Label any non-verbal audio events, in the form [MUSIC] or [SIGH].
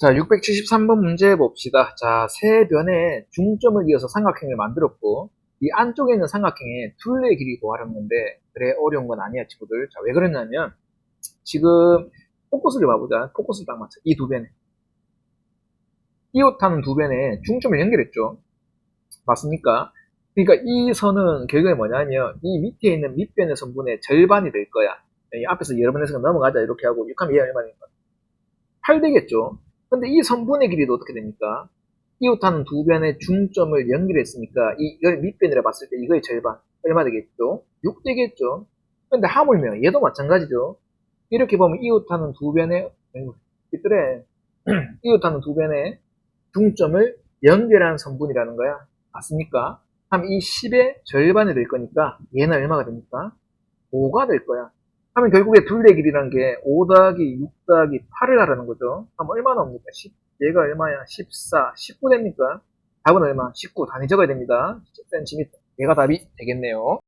자, 673번 문제 봅시다. 자, 세 변에 중점을 이어서 삼각형을 만들었고, 이 안쪽에 있는 삼각형에 둘레의 길이 구하려는데, 그래, 어려운 건 아니야, 친구들. 자, 왜 그랬냐면, 지금, 포커스를 봐보자. 포커스를 딱 맞춰. 이 두 변에. 이웃하는 두 변에 중점을 연결했죠. 맞습니까? 그러니까 이 선은 결국에 뭐냐면, 이 밑에 있는 밑변의 선분의 절반이 될 거야. 이 앞에서 여러 번 해서 넘어가자, 이렇게 하고, 6하면 2가 얼마니까? 8 되겠죠? 근데 이 선분의 길이도 어떻게 됩니까? 이웃하는 두 변의 중점을 연결했으니까 이걸 밑변이라 봤을 때 이거의 절반 얼마 되겠죠? 6 되겠죠? 근데 하물며 얘도 마찬가지죠. 이렇게 보면 이웃하는 두 변의 이들에 [CLEARS THROAT] 이웃하는 두 변의 중점을 연결한 선분이라는 거야. 맞습니까? 그럼 이 10의 절반이 될 거니까 얘는 얼마가 됩니까? 5가 될 거야. 하면 결국에 둘레 길이란 게5 더하기 6 더하기 8을 하라는 거죠. 그럼 얼마 나 옵니까? 10, 얘가 얼마야? 14, 19 됩니까? 답은 얼마? 19 단위 적어야 됩니다. 10cm. 얘가 답이 되겠네요.